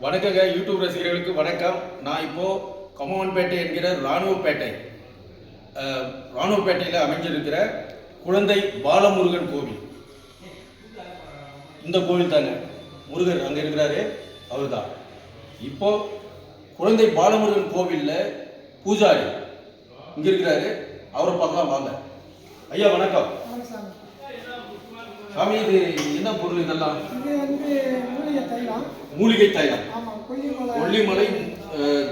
வணக்கங்க யூடியூப் ரசிகர்களுக்கு வணக்கம். நான் இப்போ கமவன்பேட்டை என்கிற இராணுவப்பேட்டை அஹ், இராணுவப்பேட்டையில் அமைஞ்சிருக்கிற குழந்தை பாலமுருகன் கோவில். இந்த கோவில் தாங்க. முருகர் அங்கே இருக்கிறாரு அவர் தான் இப்போ குழந்தை பாலமுருகன் கோவிலில் பூஜாரி இங்கே இருக்கிறாரு அவரை பார்க்கலாம் வாங்க. ஐயா வணக்கம். சாமி. இது என்ன பொருள் இதெல்லாம்? தைலம் மூலிகை தைலம். கொல்லிமலை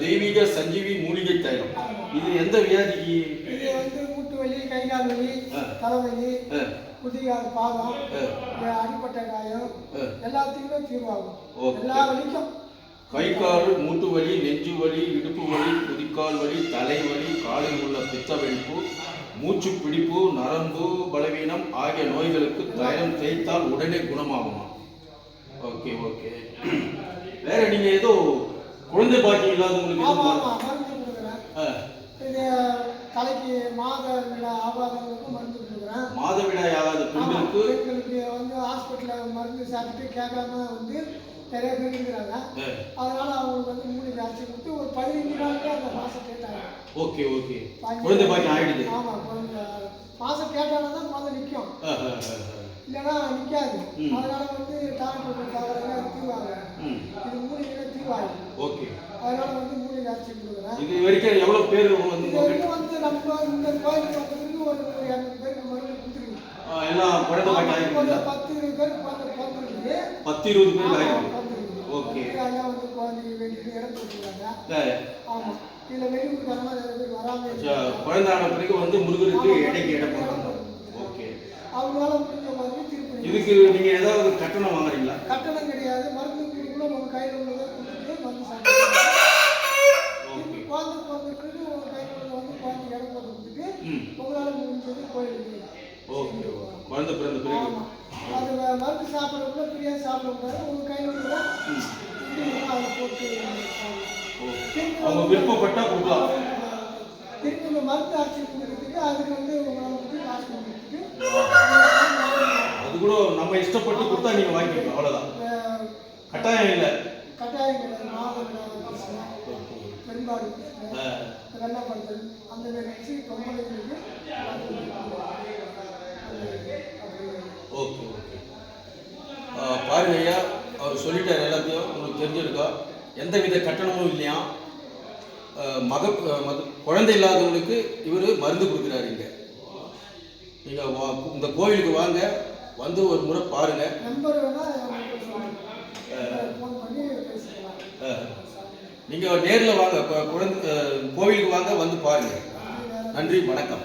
தெய்வீக சஞ்சீவி மூலிகை தைலம். இது எந்த வியாதிக்கு? இது வந்து மூட்டு வலி கை கால் வலி. தலைவலி குதிகால் பாதம் அடிப்பட்ட காயம். எல்லாத்துக்குமே தீர்வாகும். எல்லா வலிக்கும். கை கால் மூட்டு வலி நெஞ்சு வலி இடுப்பு வலி குதிக்கால் வலி தலைவலி காலில் உள்ள பித்த வெடிப்பு மூச்சு பிடிப்பு நரம்பு பலவீனம் ஆகிய நோய்களுக்கு தைலம் தேய்த்தால் உடனே குணமாகுமா? ஓகே ஓகே வேற நீங்க ஏதோ குழந்தை பாக்கியம் இல்லாதவங்களுக்கு எதுவும் ஆமாம் மருந்து கொடுக்குறேன். இது தலைக்கு மாத விழா ஆபாதங்களுக்கும் மருந்து கொடுக்குறேன். மாதவிடாய் ஆகாத பெண்களுக்கு? பெண்களுக்கு வந்து ஹாஸ்பிட்டலில் மருந்து சாப்பிட்டு கேட்காம வந்து நிறைய பேர் இருக்கிறாங்க. அதனால அவங்களுக்கு வந்து மூலிகை அரைச்சி கொடுத்து ஒரு பதினஞ்சு நாளுக்கு அந்த மாதம் கேட்டாங்க. ஓகே ஓகே குழந்தை பாக்கியம் ஆயிடுது. ஆமா குழந்தை மாசம் கேட்டாலும் தான் குழந்தை நிற்கும். இல்லைன்னா நிற்காது. அதனால வந்து டாக்டர் கொடுத்தாங்க தீவாங்க ம் இது மூலிகை தீவாகும் ஓகே அதனால வந்து மூலிகை அரைச்சி கொடுக்குறேன் இது வரைக்கும் எவ்வளவு பேர் வந்து வந்து நம்ம இந்த கோயிலுக்கு வந்ததுக்கு ஒரு இரநூறு பேருக்கு மருந்து எல்லாம் குழந்தை பத்து இருபது குழந்தை பிறந்திருக்கு பத்து இருபது பேர் பிறந்திருக்கு. ஓகே. வந்து ஐயா வந்து குழந்தைக்கு வேண்டிட்டு இடம் கொடுத்துருக்காங்க அஹ் ஆமா. இதுல வெளியூர்காரங்க நிறைய பேர். குழந்தை ஆன பிறகு வந்து முருகருக்கு எடை போடுறாங்க ஓகே. அவங்களால முடிஞ்ச மாதிரி திருப்பி இதுக்கு நீங்க ஏதாவது கட்டணம் வாங்குறீங்களா? கட்டணம் கிடையாது. மருந்து கூட உங்க கையில் உள்ளதை கொடுத்துட்டு சாப்பிட்டு ஓகே குழந்தை பிறந்துட்டு உங்க கையில் உள்ள வந்து குழந்தை இடம் போட்டு கொடுத்துட்டு ம் உங்களால முடிஞ்சது கோயிலுக்கு ஓகே குழந்தை பிறந்த பிறகு. அது மருந்து ஃப்ரீயாக சாப்பிடக்கூடாது உங்க கையில் இருக்கும், அதை போட்டு அவங்க விருப்பப்பட்டா கொடுக்கலாம். திருப்பி இந்த மருந்து கொடுக்கறதுக்கு அதுக்கு வந்து உங்களால வந்து காசு அது கூட நம்ம இஷ்டப்பட்டு கொடுத்தா நீங்க வாங்கிக்கலாம். அவ்வளவுதான். கட்டாயம் இல்லை. கட்டாயம் கிடையாது மாதம் பெரும்பாடு வெள்ளப்படுத்தல் அந்த மாதிரி வச்சு பொங்கலுக்கு ஓகே ஓகே ஆ, பாருங்க ஐயா அவர் சொல்லிட்டார் எல்லாத்தையும் உங்களுக்கு தெரிஞ்சிருக்கா? எந்த வித கட்டணமும் இல்லையா? மக மக- குழந்தை இல்லாதவங்களுக்கு இவர் மருந்து கொடுக்குறாரு இங்கே. நீங்கள் இந்த கோவிலுக்கு வாங்க வந்து ஒரு முறை பாருங்க. நீங்கள் நேரில் வாங்க குழந்தை கோவிலுக்கு வாங்க வந்து பாருங்க. நன்றி வணக்கம்.